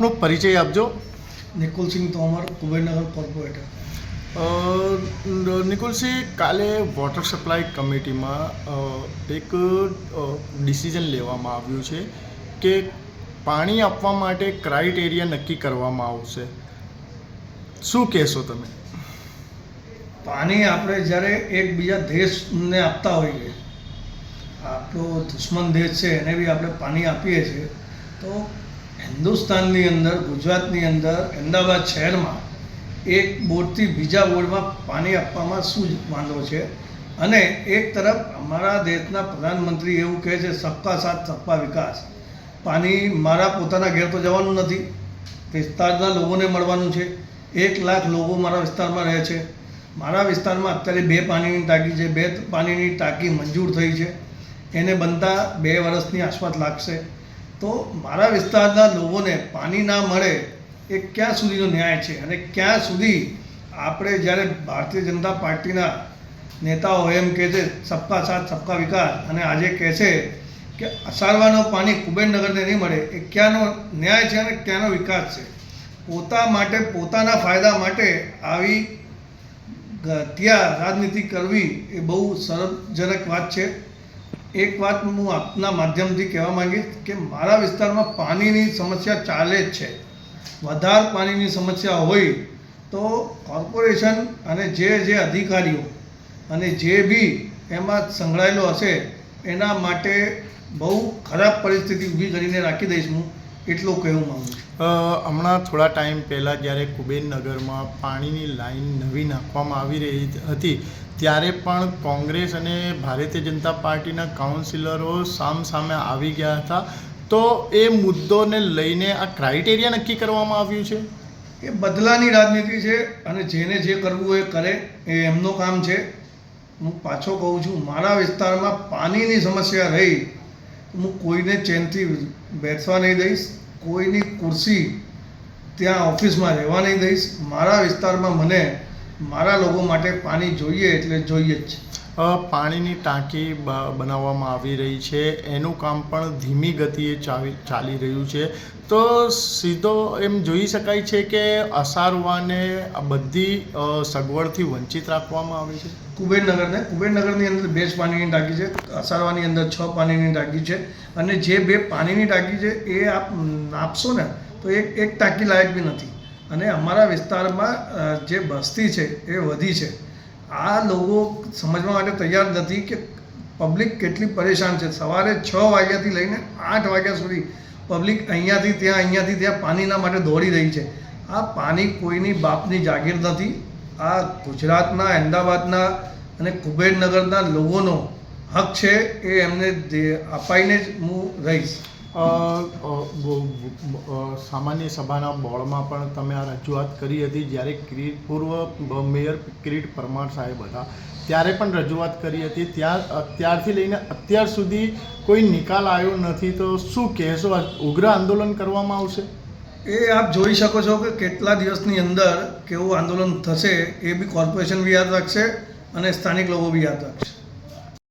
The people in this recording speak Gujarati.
આપનો પરિચય આપજો. નિકુલસિંહ તોમર કુબેરનગર કોર્પોરેટર. નિકુલસિંહ કાલે વોટર સપ્લાય કમિટીમાં એક ડિસિઝન લેવામાં આવ્યું છે કે પાણી આપવા માટે ક્રાઇટેરિયા નક્કી કરવામાં આવશે. શું કહેશો તમે? પાણી આપણે જ્યારે એકબીજા દેશને આપતા હોઈએ આપણો દુશ્મન દેશ છે એને બી આપણે પાણી આપીએ છીએ તો હિન્દુસ્તાનની અંદર, ગુજરાતની અંદર, અમદાવાદ શહેરમાં એક બોર્ડથી બીજા બોર્ડમાં પાણી આપવામાં શું જ વાંધો છે. અને એક તરફ અમારા દેશના પ્રધાનમંત્રી એવું કહે છે, સબકા સાથ, સબકા વિકાસ. પાણી મારા પોતાના ઘેર તો જવાનું નથી. વિસ્તારના લોકોને મળવાનું છે. એક લાખ લોકો મારા વિસ્તારમાં રહે છે. મારા વિસ્તારમાં અત્યારે બે પાણીની ટાંકી છે. બે પાણીની ટાંકી મંજૂર થઈ છે. એને બનતા બે વર્ષની આસપાસ લાગશે. તો મારા વિસ્તારના લોકોને પાણી ના મળે એ ક્યાં સુધીનો ન્યાય છે? અને ક્યાં સુધી આપણે જ્યારે ભારતીય જનતા પાર્ટીના નેતાઓ એમ કહે છે, સબકા સાથ, સબકા વિકાસ. અને આજે કહે છે કે અસારવાનું પાણી કુબેરનગરને નહીં મળે, એ ક્યાંનો ન્યાય છે અને ક્યાંનો વિકાસ છે? પોતા માટે, પોતાના ફાયદા માટે આવી ત્યાં રાજનીતિ કરવી એ બહુ સરળજનક વાત છે. એક વાત હું આપના માધ્યમથી કહેવા માંગીશ કે મારા વિસ્તારમાં પાણીની સમસ્યા ચાલે જ છે. વધારે પાણીની સમસ્યા હોય તો કોર્પોરેશન અને જે જે અધિકારીઓ અને જે બી એમાં સંકળાયેલો હશે, એના માટે બહુ ખરાબ પરિસ્થિતિ ઊભી કરીને રાખી દઈશ હું. એટલું કહેવું માગું છું. હમણાં થોડા ટાઈમ પહેલાં જ્યારે કુબેરનગરમાં પાણીની લાઈન નવી નાખવામાં આવી રહી હતી ત્યારે પણ કોંગ્રેસ અને ભારતીય જનતા પાર્ટીના કાઉન્સિલરો સામ સામે આવી ગયા હતા. તો એ મુદ્દોને લઈને આ ક્રાઇટેરિયા નક્કી કરવામાં આવ્યું છે? એ બદલાની રાજનીતિ છે અને જેને જે કરવું એ કરે એ એમનું કામ છે. હું પાછો કહું છું મારા વિસ્તારમાં પાણીની સમસ્યા રહી. હું કોઈને ચેનથી બેસવા નહીં દઈશ, કોઈની ખુરશી ત્યાં ઓફિસમાં રહેવા નહીં દઈશ. મારા વિસ્તારમાં મને મારા લોકો માટે પાણી જોઈએ એટલે જોઈએ જ છે. પાણીની ટાંકી બનાવવામાં આવી રહી છે. એનું કામ પણ ધીમી ગતિએ ચાલી રહ્યું છે. તો સીધો એમ જોઈ શકાય છે કે અસારવાને બધી સગવડથી વંચિત રાખવામાં આવે છે? કુબેરનગરને, કુબેરનગરની અંદર બે જ પાણીની ટાંકી છે. અસારવાની અંદર છ પાણીની ટાંકી છે. અને જે બે પાણીની ટાંકી છે, એ આપ આપશો ને, તો એક એક ટાંકી લાયક બી નથી. અને અમારા વિસ્તારમાં જે વસ્તી છે, એ વધી છે. આ લોકો સમજવા માટે તૈયાર નથી કે પબ્લિક કેટલી પરેશાન છે. સવારે છ વાગ્યાથી લઈને આઠ વાગ્યા સુધી પબ્લિક અહીંયાથી ત્યાં અહીંયાથી ત્યાં પાણીના માટે દોડી રહી છે. આ પાણી કોઈની બાપની જાગીર નથી. આ ગુજરાતના, અમદાવાદના અને કુબેરનગરના લોકોનો હક છે એ એમને અપાઈને જ હું રહીશ. સામાન્ય સભાના બોર્ડમાં પણ તમે આ રજૂઆત કરી હતી જ્યારે કિરીટ પૂર્વ મેયર કિરીટ પરમાર સાહેબ હતા. ત્યારે પણ રજૂઆત કરી હતી. ત્યાં અત્યારથી લઈને અત્યાર સુધી કોઈ નિકાલ આવ્યો નથી. તો શું કહેશો? ઉગ્ર આંદોલન કરવામાં આવશે? એ આપ જોઈ શકો છો કે કેટલા દિવસની અંદર કેવું આંદોલન થશે એ બી કોર્પોરેશન બી યાદ રાખશે અને સ્થાનિક લોકો બી યાદ રાખશે.